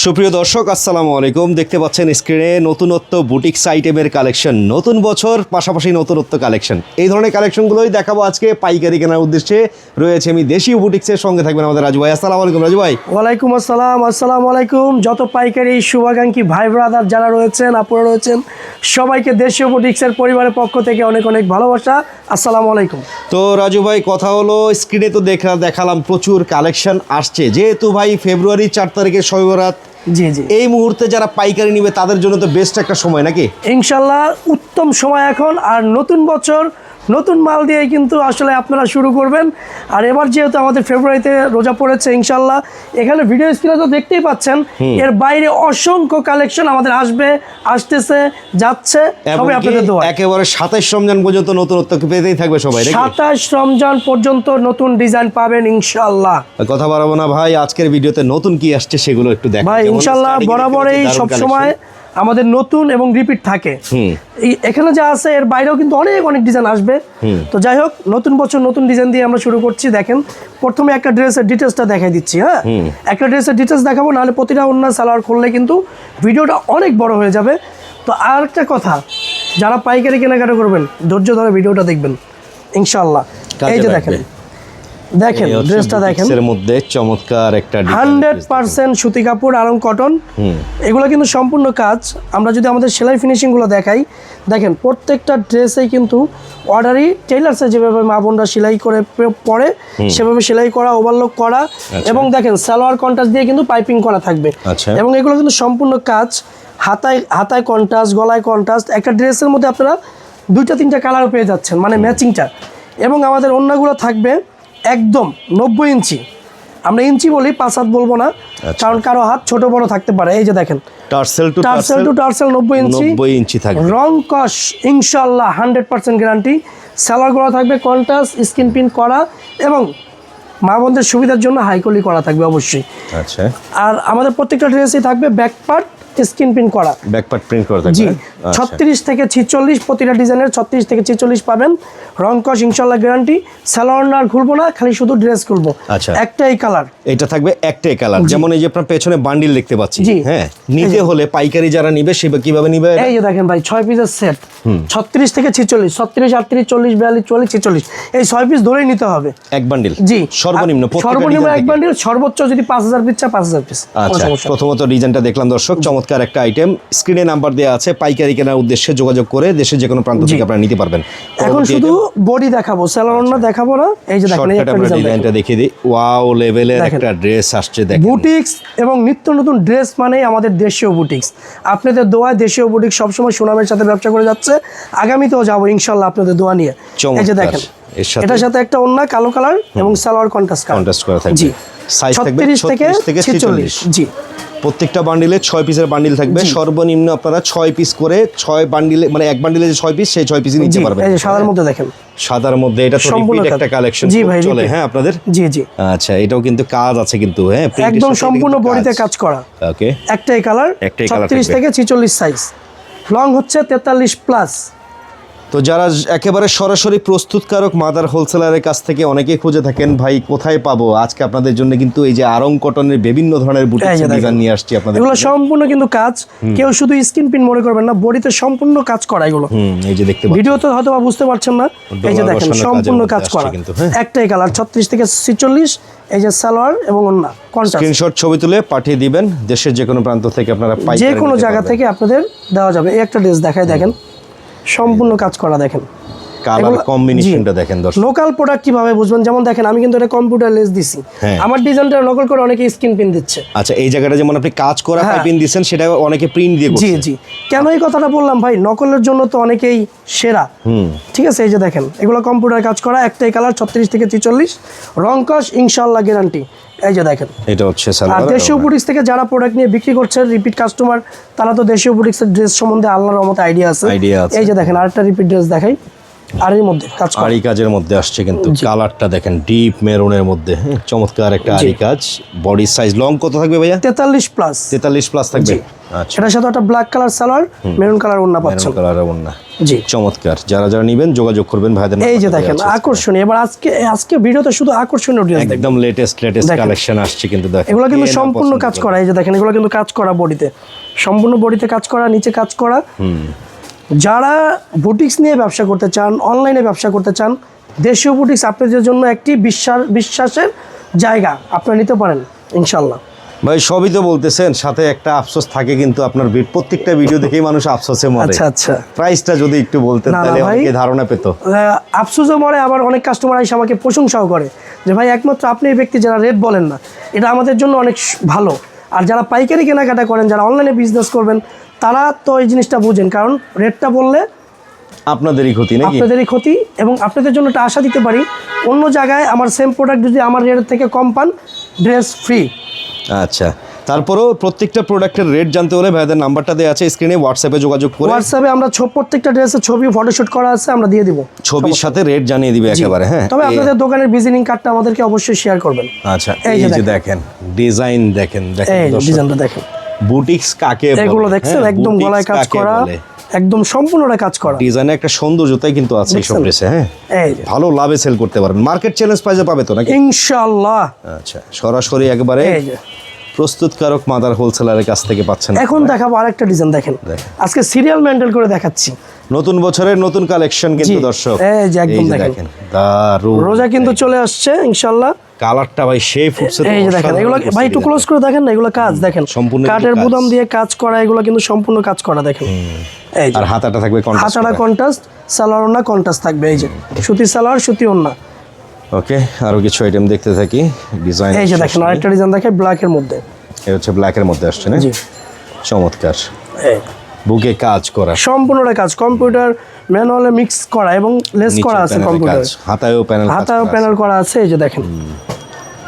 সুপ্রিয় দর্শক আসসালামু আলাইকুম। দেখতে পাচ্ছেন স্ক্রিনে নতুনত্ব বুটিক্স আইটেমের কালেকশন নতুন বছর পাশাপাশি নতুনত্ব কালেকশন। এই ধরনের কালেকশনগুলোই দেখাবো আজকে। পাইকারি কেনার উদ্দেশ্যে রয়েছে আমি দেশীয় বুটিক্সের সঙ্গে থাকবেন আমাদের রাজু ভাই। আসসালামু আলাইকুম রাজু ভাই। ওয়ালাইকুম আসসালাম আসসালামু আলাইকুম। যত পাইকারি শুভাকাঙ্ক্ষী ভাই ব্রাদার যারা রয়েছেন আপুরা রয়েছেন সবাইকে দেশীয় বুটিক্সের পরিবারের পক্ষ থেকে অনেক অনেক ভালোবাসা। আসসালামু আলাইকুম। তো রাজু ভাই কথা হলো স্ক্রিনে তো দেখা দেখালাম প্রচুর কালেকশন আসছে। যেহেতু ভাই ফেব্রুয়ারি চার তারিখে শৈবরাত জি জি। এই মুহূর্তে যারা পাইকারি নিবে তাদের জন্য তো বেস্ট একটা সময় নাকি? ইনশাল্লাহ উত্তম সময় এখন আর নতুন বছর নতুন মাল দিয়ে কিন্তু আসলে আপনারা শুরু করবেন। আর এবার যেহেতু আমাদের ফেব্রুয়ারিতে রোজা পড়েছে ইনশাল্লাহ এখানে ভিডিও স্ক্রিনে তো দেখতেই পাচ্ছেন এর বাইরে অসংখ্য কালেকশন আমাদের আসবে আসতেছে যাচ্ছে সবাই আপনাদের দোয়া। একেবারে সাতাইশ রমজান পর্যন্ত নতুনত্ব পেতেই থাকবে সবাই সাতাশ রমজান পর্যন্ত নতুন ডিজাইন পাবেন ইনশাল্লাহ। কথা বাড়াবো না ভাই আজকের ভিডিওতে নতুন কি আসছে সেগুলো একটু দেখ ভাই ইনশাল্লাহ বরাবরই সব সময় আমাদের নতুন এবং রিপিট থাকে। এখানে যা আছে এর বাইরেও কিন্তু অনেক অনেক ডিজাইন আসবে। তো যাই হোক নতুন বছর নতুন ডিজাইন দিয়ে আমরা শুরু করছি দেখেন। প্রথমে একটা ড্রেসের ডিটেলসটা দেখাই দিচ্ছি হ্যাঁ? একটা ড্রেসের ডিটেলস দেখাবো নাহলে প্রতিটা অন্য সালোয়ার খুললে কিন্তু ভিডিওটা অনেক বড় হয়ে যাবে। তো আর একটা কথা যারা পাইকারি কেনাকাটা করবেন ধৈর্য ধরে ভিডিওটা দেখবেন ইনশাল্লাহ। এই যে দেখেন দেখেন ড্রেসটা দেখেন। এর মধ্যে চমৎকার একটা design হান্ড্রেড dress পার্সেন্ট সুতি কাপড় আরং কটন। এগুলো কিন্তু সম্পূর্ণ কাজ। আমরা যদি আমাদের সেলাই ফিনিশিংগুলো দেখাই দেখেন প্রত্যেকটা ড্রেসেই কিন্তু অর্ডারই টেইলার্সে যেভাবে মা বোনরা সেলাই করে পরে সেভাবে সেলাই করা ওভারলোক করা এবং দেখেন সালোয়ার কন্ট্রাস্ট দিয়ে কিন্তু পাইপিং করা থাকবে। আচ্ছা। এবং এগুলো কিন্তু সম্পূর্ণ কাজ। হাতায় হাতায় কন্ট্রাস্ট গলায় কন্ট্রাস্ট একটা ড্রেসের মধ্যে আপনারা দুইটা তিনটা কালার পেয়ে যাচ্ছেন মানে ম্যাচিংটা এবং আমাদের অন্যগুলো থাকবে একদম নব্বই ইঞ্চি। আমরা ইঞ্চি বলি পাঁচ হাত বলব না আচ্ছা। কারণ কারও হাত ছোট বড় থাকতে পারে। এই যে দেখেন টার্সেল টু টার্সেল টু টার্সেল নব্বই ইঞ্চি। নব্বই ইঞ্চি থাকবে। রং কস ইনশাল্লাহ হান্ড্রেড পার্সেন্ট গ্যারান্টি। সালোয়ার করা থাকবে কন্টাস স্কিন প্রিন্ট করা এবং মা বোনদের সুবিধার জন্য হাইকলি করা থাকবে অবশ্যই। আচ্ছা। আর আমাদের প্রত্যেকটা ড্রেসেই থাকবে ব্যাক পার্ট স্কিন প্রিন্ট করা। ব্যাক পার্ট প্রিন্ট করা থাকবে। ছত্রিশ থেকে ছিচল্লিশ প্রতিটা ডিজাইনের ছত্রিশ থেকে ছিচল্লিশ পাবেন। রং কস ইনশাল্লাহ গ্যারান্টি। সালোয়ার আর খুলবো না খালি শুধু ড্রেস খুলবো। আচ্ছা। একটাই কালার। এটা থাকবে একটাই কালার। যেমন এই যে আপনার পেছনে বান্ডিল দেখতে পাচ্ছি। হ্যাঁ নিতে হলে পাইকারি যারা নিবে সে কীভাবে নিবে? এই যে দেখেন ভাই ছয় পিসের সেট। ছত্রিশ থেকে ছিচল্লিশ ছত্রিশ আটত্রিশ চল্লিশ বিয়াল্লিশ চল্লিশ ছিচল্লিশ। এই ছয় পিস ধরেই নিতে হবে। এক বান্ডিল। জি। সর্বনিম্ন সর্বনিম্ন এক বান্ডিল সর্বোচ্চ যদি পাঁচ হাজার পিস চায় পাঁচ হাজার পিস। আচ্ছা প্রথমত ডিজাইনটা দেখলাম দর্শক চমৎকার একটা আইটেম স্ক্রিনে নাম্বার দেওয়া আছে পাইকারি কেনার উদ্দেশ্যে যোগাযোগ করে দেশের যে কোনো প্রান্ত থেকে আপনারা নিতে পারবেন। এখন শুধু বডি দেখাবো স্যালোনা দেখাবো না। এই যে দেখেন একটা ডিজাইনটা দেখিয়ে দিই। ওয়াও লেভেলের একটা ড্রেস আসছে দেখেন। বুটিক্স এবং নিত্য নতুন ড্রেস মানেই আমাদের দেশীয় বুটিক্স আপনাদের দোয়ায় দেশীয় বুটিক্স সবসময় সুনামের সাথে ব্যবসা করে যাচ্ছে। আগামীতেও যাব ইনশাল্লাহ আপনাদের দোয়া নিয়ে। এই যে দেখেন এটার সাথে একটা অন্য কালো কালার এবং সালোয়ার কন্ট্রাস্ট কন্ট্রাস্ট করা থাকবে। জি। সাইজ থাকবে 36 থেকে 36 থেকে 46 46 জি। প্রত্যেকটা বান্ডিলে ছয় পিসের বান্ডিল থাকবে। সর্বনিম্ন আপনারা ছয় পিস করে ছয় বান্ডিলে মানে এক বান্ডিলে যে ছয় পিস সেই ছয় পিসই নিতে পারবেন। এই যে সাদার মধ্যে দেখেন। সাদার মধ্যে এটা তো রিপিট একটা কালেকশন জি ভাই, চলে হ্যাঁ আপনাদের? জি জি। আচ্ছা এটাও কিন্তু কাজ আছে কিন্তু হ্যাঁ একদম সম্পূর্ণ বডিতে কাজ করা। ওকে একটাই কালার একটাই ছত্রিশ থাকবে। থেকে ছিচল্লিশ সাইজ লং হচ্ছে তেতাল্লিশ প্লাস তো যারা একেবারে সরাসরি প্রস্তুতকারক মাদার হোলসেলারের কাছ থেকে অনেকে খুঁজে থাকেন ভাই কোথায় পাবো? আজকে আপনাদের জন্য কিন্তু এই যে আরং কটনের বিভিন্ন ধরনের বুটিক ডিজাইন নিয়ে আসছি আপনাদের এগুলো সম্পূর্ণ কিন্তু কাজ। কেউ শুধু স্কিন পিন মনে করবেন না বডিতে সম্পূর্ণ কাজ করা এগুলো। হুম এই যে দেখতে পাচ্ছেন। ভিডিওতে হয়তো বা বুঝতে পারছেন না। এই যে দেখেন সম্পূর্ণ কাজ করা। কিন্তু, হ্যাঁ। একটাই কালার ছত্রিশ থেকে ছিচল্লিশ এই যে সালোয়ার এবং অন্য কন্ট্রাস্ট। স্ক্রিনশট ছবি তুলে পাঠিয়ে দিবেন। দেশের যে কোনো প্রান্ত থেকে আপনারা যে কোনো জায়গা থেকে আপনাদের দেওয়া যাবে। এই একটা ড্রেস দেখাই দেখেন। সম্পূর্ণ কাজ করা দেখেন। কালার কম্বিনেশনটা দেখেন দর্শক। লোকাল প্রোডাক্ট কীভাবে বুঝবেন? যেমন দেখেন আমি কিন্তু এটা কম্পিউটার লেস দিছি। হ্যাঁ। আমার ডিজাইনটা নকল করে অনেকে স্ক্রিন পিন দিচ্ছে। আচ্ছা এই জায়গাটা যেমন আপনি কাজ করা হ্যাঁ। পাইপিং দিচ্ছেন সেটা অনেকে প্রিন্ট দিয়ে জি জি। কেন এই কথাটা বললাম ভাই? নকলের জন্য তো অনেকেই সেরা। ঠিক আছে এই যে দেখেন এগুলো কম্পিউটার কাজ করা একটাই কালার ছত্রিশ থেকে ছিচল্লিশ। রং কস ইনশাল্লাহ গ্যারান্টি এই যে দেখেন। এটা হচ্ছে আর দেশীয় বুটিক্স থেকে যারা প্রোডাক্ট নিয়ে বিক্রি করছেন রিপিট কাস্টমার তারা তো দেশীয় বুটিক্সের ড্রেস সম্বন্ধে আল্লাহর রহমতে আইডিয়া আছে। আছে। এই যে দেখেন আরেকটা রিপিট ড্রেস দেখাই। আড়ির মধ্যে কাজ আড়ি কাজের মধ্যে আসছে কিন্তু কালারটা দেখেন ডিপ মেরুনের মধ্যে। চমৎকার একটা আড়ি কাজ। বডি সাইজ লং কত থাকবে ভাইয়া? তেতাল্লিশ প্লাস। তেতাল্লিশ প্লাস থাকবে? আচ্ছা। সেটার সাথে একটা black colour salwar maroon colour ওড়না পাচ্ছেন। মেরুন কালার ওন্না জি। চমৎকার। যারা যারা নিবেন যোগাযোগ করবেন ভাইদের এই যে দেখেন আকর্ষণীয়। এবার আজকে আজকে ভিডিওতে শুধু আকর্ষণীয় ডিজাইন একদম লেটেস্ট লেটেস্ট কালেকশন আসছে কিন্তু দেখেন। এগুলো কিন্তু সম্পূর্ণ কাজ করা। এই যে দেখেন এগুলো কিন্তু কাজ করা বডিতে। সম্পূর্ণ বডিতে কাজ করা নিচে কাজ করা। যারা বুটিক্স নিয়ে ব্যবসা করতে চান অনলাইনে ব্যবসা করতে চান দেশীয় বুটিক্স আপনাদের জন্য একটি বিশ্বাস বিশ্বাসের জায়গা আপনারা নিতে পারেন ইনশাল্লাহ ভাই সবই তো বলতেছেন সাথে একটা আফসোস থাকে কিন্তু আপনার প্রত্যেকটা ভিডিও দেখেই মানুষ আফসোসে মরে। আচ্ছা আচ্ছা। প্রাইসটা যদি একটু বলতেন তাহলে। অনেকে ধারণা পেতো। আফসোসও মরে আবার অনেক কাস্টমার এসে আমাকে প্রশংসাও করে। যে ভাই একমাত্র আপনি এই ব্যক্তি যারা রেট বলেন না এটা আমাদের জন্য অনেক ভালো। আর যারা পাইকারি কেনাকাটা করেন যারা অনলাইনে বিজনেস করবেন তারা তো এই জিনিসটা বুঝেন কারণ রেটটা বললে আপনাদেরই ক্ষতি নাকি? আপনাদেরই ক্ষতি এবং আপনাদের জন্য একটা আশা দিতে পারি অন্য জায়গায় আমার সেম প্রোডাক্ট যদি আমার রেট থেকে কম পান ড্রেস ফ্রি আচ্ছা তারপরেও প্রত্যেকটা প্রোডাক্টের রেট জানতে হলে ভাইদের নাম্বারটা দেওয়া আছে স্ক্রিনে হোয়াটসঅ্যাপে যোগাযোগ করে। হোয়াটসঅ্যাপে আমরা প্রত্যেকটা ড্রেসের ছবি ফটোশুট করা আছে আমরা দিয়ে দিব। ছবির সাথে রেট জানিয়ে দিবে একেবারে হ্যাঁ? তবে আপনাদের দোকানের ভিজিটিং কার্ডটা আমাদেরকে অবশ্যই শেয়ার করবেন। আচ্ছা এই যে দেখেন। ডিজাইন দেখেন দেখেন ডিজাইনটা দেখেন। বুটিক্স কাকে এগুলো দেখছেন? হ্যাঁ, একদম গলায় কাজ করা? একদম সম্পূর্ণটা কাজ করা। ডিজাইনে একটা সৌন্দর্যতাই কিন্তু আছে এইসব দেখছেন? ড্রেসে হ্যাঁ। ভালো লাভে সেল করতে পারবেন। মার্কেট চ্যালেঞ্জ প্রাইজে পাবে তো নাকি? ইনশাআল্লাহ। আচ্ছা সরাসরি একবারে প্রস্তুতকারক মাদার হোলসেলারের কাছ থেকে পাচ্ছেন এখন দেখাবো আরেকটা ডিজাইন দেখেন। আজকে সিরিয়াল মেন্টেল করে দেখাচ্ছি। নতুন বছরের নতুন কালেকশন কিন্তু দর্শক। এই যে একদম দেখেন। দারুণ রোজা কিন্তু চলে আসছে ইনশাআল্লাহ। কালারটা ভাই সেই ফুটছে এই যে দেখেন এগুলো ভাই একটু ক্লোজ করে দেখেন না এগুলো কাজ দেখেন। সম্পূর্ণ কাঠের। বুদাম দিয়ে কাজ করা এগুলো কিন্তু সম্পূর্ণ কাজ করা দেখেন। এই আর হাতাটা থাকবে contrast হাতাটা। কন্ট্রাস্ট সালোয়ার ওন্না কন্ট্রাস্ট থাকবে এই যে। সুতি সালোয়ার সুতি ওন্না ওকে আরও কিছু আইটেম দেখতে থাকি। ডিজাইন এই যে দেখেন আরেকটা ডিজাইন দেখে ব্ল্যাকের মধ্যে। এই হচ্ছে ব্ল্যাকের মধ্যে আসছে না? জি। চমৎকার। এই। বুকে কাজ করা। সম্পূর্ণটা কাজ কম্পিউটার ম্যানুয়ালে মিক্স করা এবং লেস করা আছে কম্পিউটার। হাতায়ও প্যানেল হাতাও প্যানেল করা আছে। এই যে দেখেন।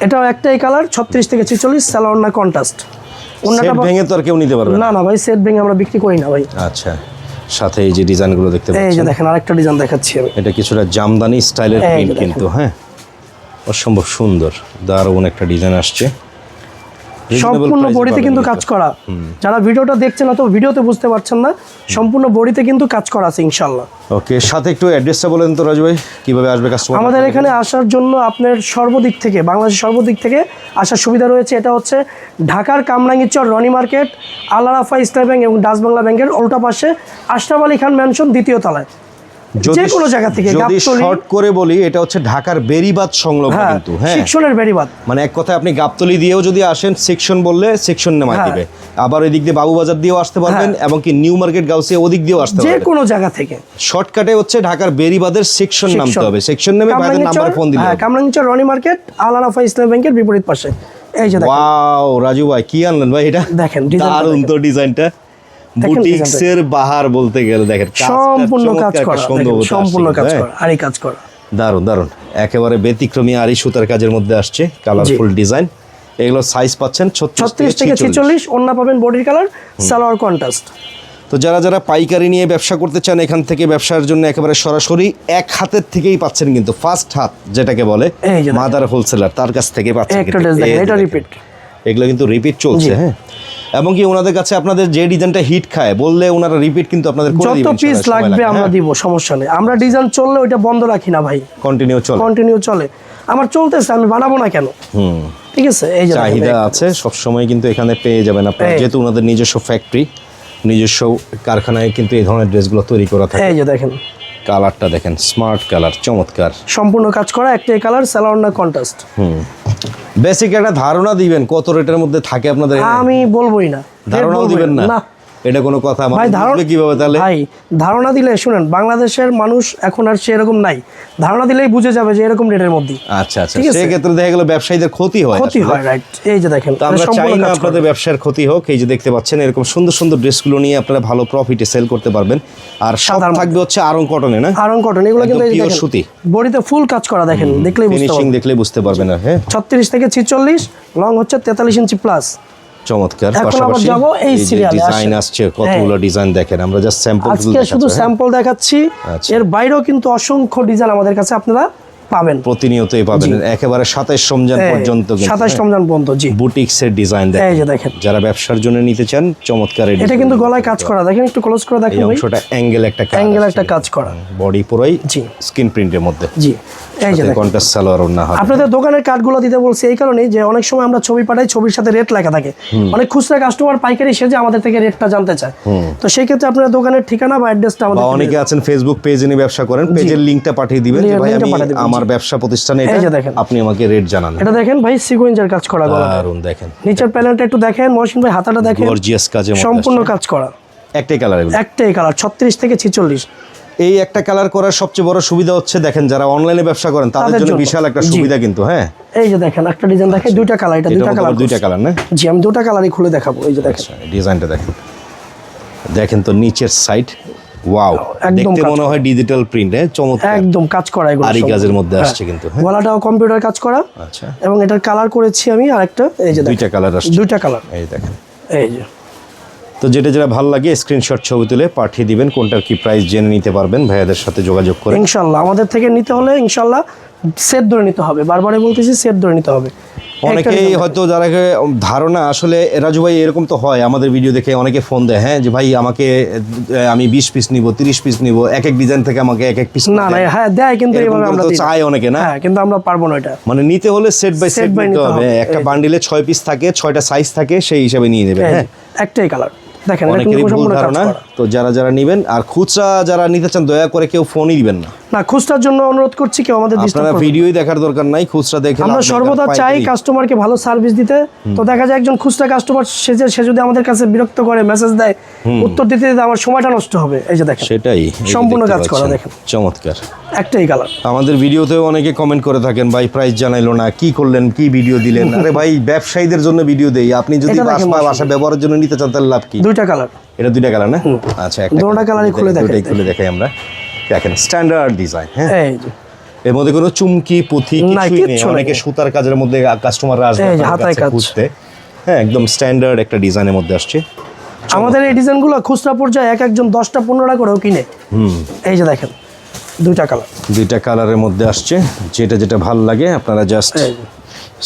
এটাও একটাই কালার ছত্রিশ থেকে ছেচল্লিশ না কন্ট্রাস্ট সেট ভেঙে তো আর কেউ নিতে পারবে না। না না ভাই সেট ভেঙে আমরা বিক্রি করি না ভাই। আচ্ছা সাথে এই যে ডিজাইনগুলো দেখতে পাচ্ছেন এই যে দেখেন আরেকটা ডিজাইন দেখাচ্ছি আমি। এটা কিছুটা জামদানি স্টাইলের প্রিন্ট কিন্তু হ্যাঁ। অসম্ভব সুন্দর দারুণ একটা ডিজাইন আসছে। সম্পূর্ণ বডিতে কিন্তু কাজ করা। যারা ভিডিওটা দেখছেন না তো ভিডিওতে বুঝতে পারছেন না সম্পূর্ণ বডিতে কিন্তু কাজ করা আছে ইনশাল্লাহ ওকে সাথে একটু অ্যাড্রেসটা বলেন তো রাজু ভাই কীভাবে আসবে কাস্টমার আমাদের এখানে আসার জন্য আপনার সর্বদিক থেকে বাংলাদেশের সর্বদিক থেকে আসার সুবিধা রয়েছে এটা হচ্ছে ঢাকার কামরাঙ্গীরচর রনি মার্কেট আল্লারাফা ইসলাম ব্যাংক এবং ডাচ বাংলা ব্যাংকের উল্টা পাশে আশরাফ আলী খান ম্যানশন দ্বিতীয় তলায়। যে কোনো জায়গা থেকে যদি শর্ট করে বলি এটা হচ্ছে ঢাকার বেরিবাদ সংলগ্ন হ্যাঁ কিন্তু হ্যাঁ। শিক্ষণের বেরিবাদ মানে এক কথায় আপনি গাবতলি দিয়েও যদি আসেন সেকশন বললে সেকশন নামায় হ্যাঁ। দিবে। আবার ওই দিক দিয়ে বাবুবাজার দিয়েও আসতে পারবেন এবং কি নিউ মার্কেট গাউসিয়া ওদিক দিয়েও আসতে যে পারবেন। কোনো জায়গা থেকে। শর্টকাটে হচ্ছে ঢাকার বেরিবাদের সেকশন নামতে হবে। সেকশন নেমে ভাইদের নাম্বারে ফোন দিলে হ্যাঁ কামরাঙ্গীরচর রনি মার্কেট আল্লারাফা ইসলাম ব্যাংকের বিপরীত পাশে। এই যে দেখেন। ওয়াও রাজু ভাই কি আনলেন ভাই এটা? দেখেন, দারুণ তো ডিজাইনটা দেখেন বুটিক্স এর বাহার বলতে গেলে দেখেন সম্পূর্ণ কাজ করা সম্পূর্ণ কাজ কিন্তু, করা আরই কাজ করা। হ্যাঁ। দারুণ দারুণ। একেবারে ব্যতিক্রমী আরি সুতার কাজের মধ্যে আসছে কালারফুল ডিজাইন এগুলো সাইজ পাচ্ছেন ছত্রিশ থেকে ছেচল্লিশ। অন্য পাবেন বডির কালার সালোয়ার কন্ট্রাস্ট তো যারা যারা পাইকারি নিয়ে ব্যবসা করতে চান এখান থেকে ব্যবসার জন্য একেবারে সরাসরি এক হাতের থেকেই পাচ্ছেন কিন্তু ফার্স্ট হাত যেটাকে বলে। মাদার হোলসেলার তার কাছ থেকে পাচ্ছেন। এগুলো কিন্তু রিপিট চলছে হ্যাঁ? এবং কি ওনাদের কাছে আপনাদের যে ডিজাইনটা হিট খায় বললে ওনারা রিপিট কিন্তু আপনাদের করে দিবেন যত পিস লাগবে। আমরা দিব সমস্যা নেই। আমরা ডিজাইন চললে ওইটা বন্ধ রাখি না ভাই। কন্টিনিউ চলে। কন্টিনিউ চলে। আমার চলতেছে আমি বানাবো না কেন? হুম। ঠিক আছে? এই যে চাহিদা আছে সব সময় কিন্তু এখানে পেয়ে যাবেন আপনারা। যেহেতু ওনাদের নিজস্ব ফ্যাক্টরি নিজস্ব কারখানায় কিন্তু এই ধরনের ড্রেসগুলো তৈরি করা থাকে। এই যে দেখেন। কালারটা দেখেন স্মার্ট কালার চমৎকার। সম্পূর্ণ কাজ করা একটাই কালার না কন্ট্রাস্ট হুম। বেসিক একটা ধারণা দিবেন কত রেটের মধ্যে থাকে আপনাদের আমি বলবোই না। ধারণাও দিবেন না? না। এটা কোনো কথা ভাই ধারণা কীভাবে তাহলে? ভাই ধারণা দিলে শুনেন বাংলাদেশের মানুষ এখন আর সেরকম নাই। ধারণা দিলেই বুঝে যাবে যে এরকম রেটের মধ্যে আচ্ছা আচ্ছা আছে। সেক্ষেত্রে দেখা গেল ব্যবসায়ীদের ক্ষতি হয় ক্ষতি হয় রাইট এই যে দেখেন তো আমরা চাই না আপনাদের ব্যবসার ক্ষতি হোক এই যে দেখতে পাচ্ছেন এরকম সুন্দর সুন্দর ড্রেসগুলো নিয়ে আপনারা ভালো প্রফিটে সেল করতে পারবেন। আর সব সাধারণ- থাকবে হচ্ছে আরং কটনে না? আরং কটন এগুলো কিন্তু এই যে সুতি। বডিতে ফুল কাজ করা দেখেন দেখলেই বুঝতে ফিনিশিং পারবেন। দেখলে বুঝতে পারবেন হ্যাঁ। ছত্রিশ থেকে ছিচল্লিশ লং হচ্ছে তেতাল্লিশ ইঞ্চি প্লাস চমৎকার। পাশাপাশি যাব এই সিরিয়ালে ডিজাইন আসছে কতগুলো ডিজাইন দেখেন আমরা জাস্ট স্যাম্পল আজকে শুধু স্যাম্পল দেখাচ্ছি। আচ্ছা। এর বাইরেও কিন্তু অসংখ্য ডিজাইন আমাদের কাছে আপনারা পাবেন। প্রতিনিয়তই পাবেন। একেবারে সাতাইশ রমজান পর্যন্ত সাতাশ হ্যাঁ? রমজান পর্যন্ত জি। বুটিক্সের ডিজাইন এই দেখেন যে দেখেন। যারা ব্যবসার জন্য নিতে চান চমৎকার এটা কিন্তু গলায় কাজ করা। দেখেন একটু ক্লোজ করে দেখেন অংশটা অ্যাঙ্গেল একটা অ্যাঙ্গেল একটা কাজ করা। বডি পুরোই জি। স্কিন প্রিন্টের মধ্যে। জি। এই যে কন্ট্রাস্ট সালোয়ার না হয় আপনাদের দোকানের কার্ডগুলো দিতে বলছি এই কারণেই যে অনেক সময় আমরা ছবি পাঠাই ছবির সাথে রেট লেখা থাকে। অনেক খুচরা কাস্টমার পাইকারি সেজে আমাদের থেকে রেটটা জানতে চায়। তো সেই ক্ষেত্রে আপনার দোকানের ঠিকানা বা অ্যাড্রেসটা আমাদের অনেকে আছেন ফেসবুক পেজে নিয়ে ব্যবসা করেন পেজের লিংকটা পাঠিয়ে দিবেন যে ভাই আমি আমার ব্যবসা প্রতিষ্ঠানে এটা দেখেন। আপনি আমাকে রেট জানান। এটা দেখেন ভাই সিকোয়েন্সের কাজ করা গলা দারুণ দেখেন। নিচের প্যানেলটা একটু দেখেন মহসিন ভাই হাতাটা দেখেন। গর্জিয়াস মধ্যে সম্পূর্ণ কাজ করা। একটাই কালার একটাই কালার ছত্রিশ থেকে ছিচল্লিশ। এই একটা কালার করার সবচেয়ে বড় সুবিধা হচ্ছে দেখেন যারা অনলাইনে ব্যবসা করেন তাদের জন্য। বিশাল একটা সুবিধা কিন্তু হ্যাঁ। এই যে দেখেন একটা ডিজাইন দেখেন দুইটা কালার এটা দুইটা কালার দুইটা কালার না? জি আমি দুটো কালারই খুলে দেখাবো এই যে দেখেন। আচ্ছা ডিজাইনটা দেখেন। দেখেন তো নিচের সাইড ওয়াও দেখতে মনে হয় ডিজিটাল প্রিন্ট হ্যাঁ? চমৎকার। একদম কাজ করা এগুলো আরি কাজের মধ্যে হ্যাঁ। আসছে কিন্তু হ্যাঁ? গলাটাও কম্পিউটার কাজ করা। আচ্ছা। এবং এটার কালার করেছি আমি আরেকটা এই যে দুইটা কালার আসছে। দুইটা কালার এই দেখেন। এই যে। তো যেটা যেটা ভালো লাগে স্ক্রিনশট ছবি তুলে পাঠিয়ে দিবেন কোনটার কি প্রাইস জেনে নিতে পারবেন ভাইয়াদের সাথে যোগাযোগ করে। ইনশাল্লাহ আমাদের থেকে নিতে হলে ইনশাল্লাহ সেট ধরে নিতে হবে। বারবারই বলতেছি সেট ধরে নিতে হবে। অনেকেই হয়তো যারা ধারণা আসলে রাজু ভাই এরকম তো হয় আমাদের ভিডিও দেখে অনেকে ফোন দেয় হ্যাঁ যে ভাই আমাকে আমি বিশ পিস নিব তিরিশ পিস নিব এক এক ডিজাইন থেকে আমাকে এক এক পিস না না হ্যাঁ দেয় কিন্তু আমরা। চায় অনেকে না? হ্যাঁ কিন্তু আমরা পারব না এটা। মানে নিতে হলে সেট বাই সেট নিতে হবে। একটা বান্ডিলে ছয় পিস থাকে ছয়টা সাইজ থাকে সেই হিসাবে নিয়ে নেবেন হ্যাঁ? একটাই কালার দেখেন এটা অনেকেরই ভুল ধারণা তো যারা যারা নেবেন আর খুচরা যারা নিতে চান দয়া করে কেউ ফোনই দিবেন না। না খুচরার জন্য অনুরোধ করছি কেউ আমাদের আপনারা ভিডিওই দেখার দরকার নাই খুচরা দেখে আমরা সর্বদা চাই কাস্টমারকে ভালো সার্ভিস দিতে। তো দেখা যায় একজন খুচরা কাস্টমার সে যে সে যদি আমাদের কাছে বিরক্ত করে মেসেজ দেয় উত্তর দিতে দিতে আমার সময়টা নষ্ট হবে। এই যে দেখেন সেটাই সম্পূর্ণ কাজ করা দেখেন। চমৎকার। একটাই কালার আমাদের ভিডিওতেও অনেকে কমেন্ট করে থাকেন ভাই প্রাইস জানাইলো না কি করলেন কি ভিডিও দিলেন? আরে ভাই ব্যবসায়ীদের জন্য ভিডিও দেই। আপনি যদি বাসা ব্যবহারের জন্য নিতে চান তাহলে লাভ কি? দুইটা কালার এটা দুইটা কালার না? আচ্ছা একটা দুটোটা colour-ই খুলে দেখাই, খুলে দেখাই আমরা। দেখেন স্ট্যান্ডার্ড ডিজাইন হ্যাঁ? এর মধ্যে কোনো চুমকি পুঁথি কিছুই নেই। অনেকে সুতার কাজের মধ্যে কাস্টমাররা আসবে হাতায় কাজ। খুঁজতে। হ্যাঁ একদম স্ট্যান্ডার্ড একটা ডিজাইনের মধ্যে আসছে। আমাদের এই ডিজাইনগুলো খুচরা পর্যায়ে এক একজন দশটা পনেরোটা করেও কিনে। এই যে দেখেন দুইটা কালার দুইটা কালারের মধ্যে আসছে। যেটা যেটা ভালো লাগে আপনারা জাস্ট।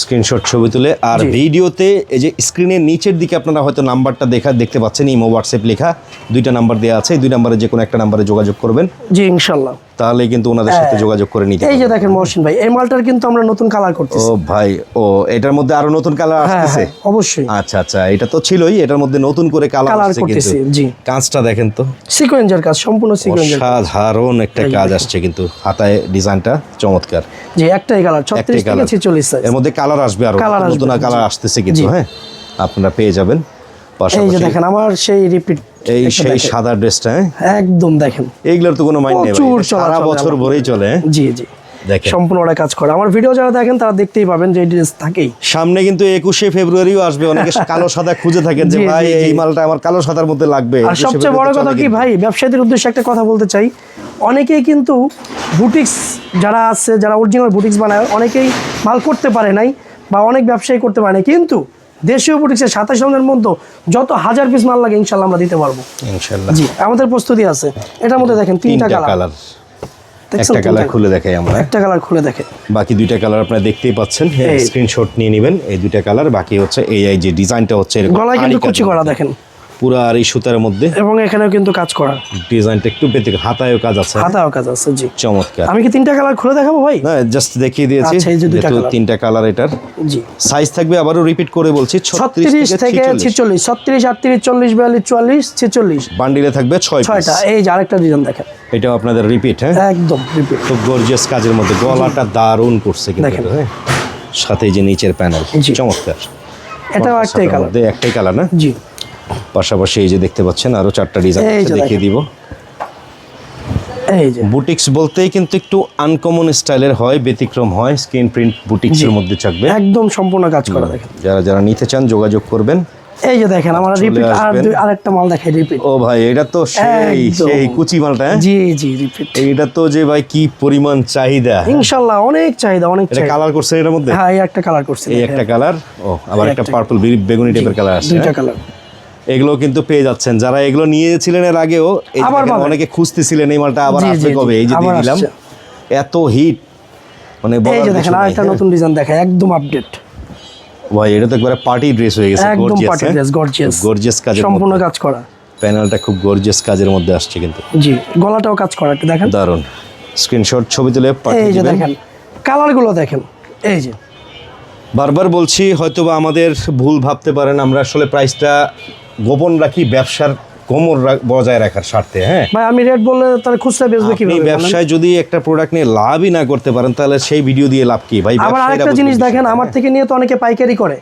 স্ক্রিনশট ছবি তুলে। আর ভিডিওতে এই যে স্ক্রিনের নিচের দিকে আপনারা হয়তো নাম্বারটা দেখা দেখতে পাচ্ছেন ইমো হোয়াটসঅ্যাপ লেখা। দুইটা নাম্বার দেওয়া আছে এই দুই নাম্বারে যে কোনো একটা নাম্বারে যোগাযোগ করবেন। জি ইনশাল্লাহ। তাহলে কিন্তু ওনাদের সাথে যোগাযোগ করে নিতে এই যে দেখেন মহসিন ভাই এই মালটার কিন্তু আমরা নতুন কালার ও ভাই ও এটার মধ্যে আরও নতুন কালার হ্যাঁ আসতেছে? হ্যাঁ অবশ্যই। আচ্ছা আচ্ছা এটা তো ছিলই এটার মধ্যে নতুন করে কালার আসছে কিন্তু। জি। কাঁচটা দেখেন তো। সিকোয়েন্সের কাজ সম্পূর্ণ সিকোয়েন্সের সাধারণ একটা কাজ আসছে কিন্তু হাতায় ডিজাইনটা চমৎকার। জি একটাই কালার ছত্রিশ একটাই থেকে কালার ছেচল্লিশ সাইজ এর মধ্যে কালার আসবে আরও নতুন কালার। আসতেছে কিন্তু। হ্যাঁ? আপনারা পেয়ে যাবেন। এই যে পাশাপাশি দেখেন আমার সেই রিপিট এই সেই সাদা ড্রেসটা হ্যাঁ? একদম দেখেন। এইগুলোর তো কোনো মাইন্ড নেই সারা বছর ভরেই চলে হ্যাঁ? জি জি। দেখেন। সম্পূর্ণ ওরা কাজ করে। আমার ভিডিও যারা দেখেন তারা দেখতেই পাবেন যে ড্রেস থাকেই। সামনে কিন্তু একুশে ফেব্রুয়ারিও আসবে অনেকে কালো সাদা খুঁজে থাকেন যে ভাই এই মালটা আমার কালো সাদার মধ্যে লাগবে আর সবচেয়ে বড় কথা কি ভাই ব্যবসায়ীদের উদ্দেশ্যে একটা কথা বলতে চাই। অনেকেই কিন্তু বুটিক্স যারা আছে যারা অরিজিনাল বুটিক্স বানায় অনেকেই মাল করতে পারে নাই বা অনেক ব্যবসায়ী করতে পারে কিন্তু দেশীয় বুটিক্সের সাতাশ রঙের মধ্যে যত হাজার পিস মাল লাগে ইনশাল্লাহ আমরা দিতে পারব। ইনশাল্লাহ। জি আমাদের প্রস্তুতি আছে। এটার মধ্যে দেখেন তিনটা কালার একটা কালার খুলে দেখাই আমরা। একটা কালার খুলে দেখে। বাকি দুইটা কালার আপনারা দেখতেই পাচ্ছেন। এই। স্ক্রিনশট নিয়ে নেবেন। এই দুইটা কালার বাকি হচ্ছে এই এই যে ডিজাইনটা হচ্ছে গলায় কিন্তু কুচি করা দেখেন। পুরো আর এই সুতার মধ্যে এবং এখানেও কিন্তু কাজ করা। ডিজাইনটা একটু বেতে হাতায়ও কাজ আছে। হাতাও কাজ আছে জি। চমৎকার। আমি কি তিনটা কালার খুলে দেখাবো ভাই? না জাস্ট দেখিয়ে দিয়েছি। আচ্ছা, দুইটা তিনটা কালার এটার। জি। সাইজ থাকবে আবারও রিপিট করে বলছি ছত্রিশ থেকে ছিচল্লিশ। ছত্রিশ আটত্রিশ চল্লিশ বিয়াল্লিশ চুয়াল্লিশ ছেচল্লিশ। বান্ডিলে থাকবে ছয়। ছয়টা। এই যে আরেকটা ডিজাইন দেখেন। এটাও আপনাদের রিপিট হ্যাঁ? একদম রিপিট খুব গর্জিয়াস কাজের মধ্যে। গলাটা দারুণ করছে কিন্তু দেখেন। হ্যাঁ? সাথে যে নিচের প্যানেল জি। চমৎকার। এটাও একটাই কালার একটাই কালার না? জি। পাশাপাশি এই যে দেখতে পাচ্ছেন আরও চারটা ডিজাইন দেখিয়ে দিব। এই যে। বুটিক্স বলতেই কিন্তু একটু আনকমন স্টাইলের হয় ব্যতিক্রম হয় স্ক্রিন প্রিন্ট বুটিক্সের মধ্যে থাকবে। একদম সম্পূর্ণ কাজ করা দেখেন। যারা যারা নিতে চান যোগাযোগ করবেন। এই যে দেখেন আমার রিপিট আর আরেকটা মাল দেখাই রিপিট ও ভাই এটা তো সেই সেই কুচি মালটা হ্যাঁ? জি জি রিপিট এইটা তো যে ভাই কি পরিমাণ চাহিদা। ইনশাল্লাহ অনেক চাহিদা অনেক এটা চাহিদা। কালার করছে এটার মধ্যে? হ্যাঁ এই একটা কালার করছি এই একটা কালার ও আবার একটা। পার্পল বেগুনি টাইপের কালার আছে দুইটা হ্যাঁ? কালার এগুলো কিন্তু পেয়ে যাচ্ছেন। যারা এগুলো নিয়েছিলেন এর আগেও অনেকে খুঁজতেছিলেন এই মালটা আবার আসবে কবে? এই যে দিয়ে দিলাম এত হিট মানে এই যে দেখেন আরেকটা? নতুন ডিজাইন দেখায় একদম আপডেট ভাই এটা তো একবারে পার্টি ড্রেস হয়ে গেছে একদম পার্টি ড্রেস গর্জিয়াস গর্জিয়াস কাজের সম্পূর্ণ কাজ করা। প্যানেলটা খুব গর্জিয়াস কাজের মধ্যে আসছে কিন্তু। জি গলাটাও কাজ করা একটু দেখেন। দারুণ স্ক্রিনশট ছবি তুলে পাঠিয়ে এই যে দিবেন। দেখেন কালারগুলো দেখেন। এই যে। বারবার বলছি হয়তোবা আমাদের ভুল ভাবতে পারেন আমরা আসলে প্রাইসটা গোপন রাখি ব্যবসার কোমর বজায় রাখার স্বার্থে হ্যাঁ? ভাই আমি রেট বললে তাহলে খুচরা বেচবে আপনি কীভাবে ব্যবসায় যদি একটা প্রোডাক্ট নিয়ে লাভই না করতে পারেন তাহলে সেই ভিডিও দিয়ে লাভ কি? ভাই আবার আরেকটা জিনিস দেখেন আমার। থেকে নিয়ে তো অনেকে পাইকারি করে।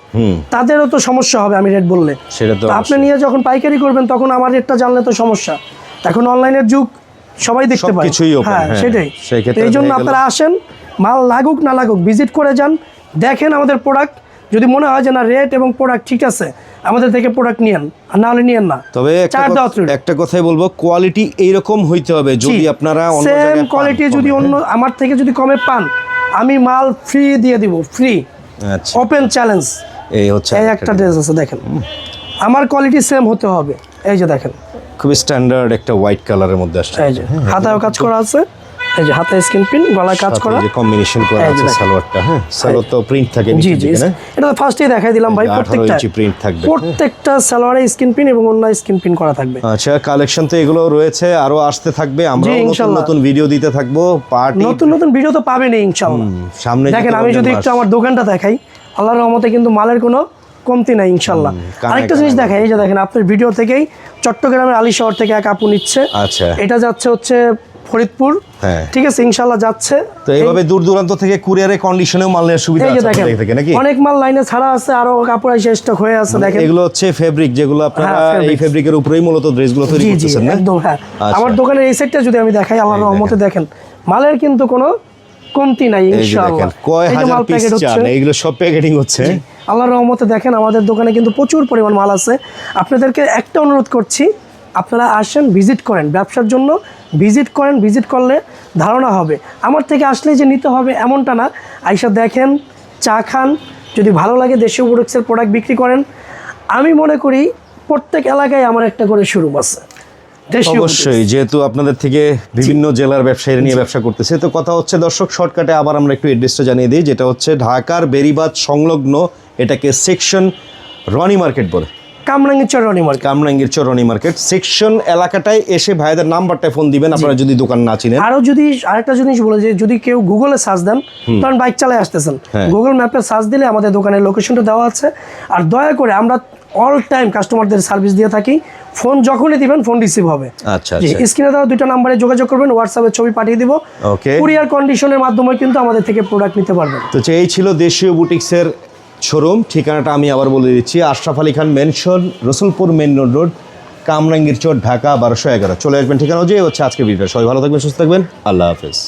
তাদেরও তো সমস্যা হবে আমি রেট বললে। সেটা তো আপনি নিয়ে যখন পাইকারি করবেন তখন আমার রেটটা জানলে তো সমস্যা। এখন অনলাইনের যুগ সবাই দেখতে সবকিছুই open, হ্যাঁ হ্যাঁ। সেটাই। এই জন্য আপনারা আসেন মাল লাগুক না লাগুক ভিজিট করে যান দেখেন আমাদের প্রোডাক্ট যদি মনে হয় যে না রেট এবং প্রোডাক্ট ঠিক আছে আমাদের থেকে প্রোডাক্ট নিয়েন। আর না হলে নিয়েন না। তবে একটা কথাই বলব কোয়ালিটি এইরকম হইতে হবে। যদি আপনারা অন্য সেম কোয়ালিটি যদি অন্য আমার থেকে যদি কমে পান আমি মাল ফ্রি দিয়ে দিব ফ্রি হ্যাঁ? আচ্ছা। ওপেন চ্যালেঞ্জ এই হচ্ছে এই একটা ড্রেস আছে দেখেন। আমার কোয়ালিটি সেম হতে হবে। এই যে দেখেন। খুবই স্ট্যান্ডার্ড একটা হোয়াইট কালারের মধ্যে আসছে। এই যে হাতায়ও কাজ করা আছে। এই যে হাতে স্ক্রিন পিন গলায় কাজ করা। যে কম্বিনেশন করা আছে সালোয়ারটা হ্যাঁ? সালোয়ার তো প্রিন্ট থাকে জি জি এটা ফার্স্টেই দেখাই দিলাম ভাই প্রত্যেকটা প্রিন্ট থাকবে প্রত্যেকটা সালোয়ারে স্ক্রিন পিন এবং অন্য স্ক্রিন পিন করা থাকবে। আচ্ছা কালেকশন তো এগুলো রয়েছে আরও আসতে থাকবে আমরা নতুন নতুন ভিডিও দিতে থাকব পার্টি নতুন নতুন ভিডিও তো পাবেনই ইনশাল্লাহ। সামনে দেখেন আমি যদি একটু আমার দোকানটা দেখাই আল্লাহর রহমতে কিন্তু মালের কোনো কমতি নাই ইনশাল্লাহ। আরেকটা জিনিস দেখাই এই যে দেখেন আপনার ভিডিও থেকেই চট্টগ্রামের আলী শহর থেকে এক আপু নিচ্ছে। আচ্ছা। এটা যাচ্ছে হচ্ছে ফরিদপুর। হ্যাঁ। ঠিক আছে ইনশাল্লাহ যাচ্ছে। তো এইভাবে দূর দূরান্ত থেকে কুরিয়ারের কন্ডিশনেও মাল নেওয়ার সুবিধা আছে থেকে নাকি? অনেক মাল লাইনে ছাড়া আছে আরও কাপড় এসে স্টক হয়ে আছে দেখেন। এগুলো হচ্ছে ফেব্রিক যেগুলো আপনারা হ্যাঁ, এই ফেব্রিকের উপরেই মূলত ড্রেসগুলো তৈরি করতেছেন না? একদম হ্যাঁ। আচ্ছা। আমার দোকানের এই সাইডটা যদি আমি দেখাই আল্লাহর রহমতে দেখেন। মালের কিন্তু কোনো কমতি নাই ইনশাআল্লাহ। কয় হাজার পিস চান? এইগুলো সব প্যাকেটিং হচ্ছে? আল্লাহর রহমতে দেখেন আমাদের দোকানে কিন্তু প্রচুর পরিমাণ মাল আছে। আপনাদেরকে একটা অনুরোধ করছি আপনারা আসেন ভিজিট করেন। ব্যবসার জন্য ভিজিট করেন ভিজিট করলে ধারণা হবে। আমার থেকে আসলে যে নিতে হবে এমনটা না। আইসা দেখেন চা খান যদি ভালো লাগে দেশীয় প্রোডাক্টসের প্রোডাক্ট বিক্রি করেন। আমি মনে করি প্রত্যেক এলাকায় আমার একটা করে শোরুম আছে। অবশ্যই যেহেতু আপনাদের থেকে বিভিন্ন জেলার ব্যবসায়ীরা নিয়ে ব্যবসা করতেছে তো কথা হচ্ছে দর্শক শর্টকাটে আবার আমরা একটু অ্যাড্রেসটা জানিয়ে দিই যেটা হচ্ছে ঢাকার বেরিবাদ সংলগ্ন এটাকে সেকশন রনি মার্কেট বলে। কামরাঙ্গি চরণী মার্কেট কামরাঙ্গীর চরনি মার্কেট সেকশন এলাকাটায় এসে ভাইদের নাম্বারটায় ফোন দিবেন আপনারা যদি দোকান না চিনেন। আরও যদি আরেকটা জিনিস বলে যে যদি কেউ গুগলে সার্চ দেন তখন বাইক চালায় আসতেছেন। গুগল ম্যাপে সার্চ দিলে আমাদের দোকানের লোকেশনটা দেওয়া আছে। আর দয়া করে আমরা অল টাইম কাস্টমারদের সার্ভিস দিয়ে থাকি। ফোন যখনই দিবেন ফোন রিসিভ হবে। আচ্ছা আচ্ছা। স্ক্রিনে দেওয়া দুইটা নাম্বারে যোগাযোগ করবেন হোয়াটসঅ্যাপে ছবি পাঠিয়ে দিব। ওকে কুরিয়ার কন্ডিশনের মাধ্যমে কিন্তু আমাদের থেকে প্রোডাক্ট নিতে পারবেন। তো এই ছিল দেশীয় বুটিক্সের শোরুম, ঠিকানাটা আমি আবার বলে দিচ্ছি। Ashraf Ali Khan mansion Rasulpur main road road Kamrangir চোট ঢাকা, বারোশো এগারো। চলে আসবেন ঠিকানা যে হচ্ছে আজকে ভিডিও সবাই ভালো থাকবেন, সুস্থ থাকবেন। আল্লাহ হাফেজ।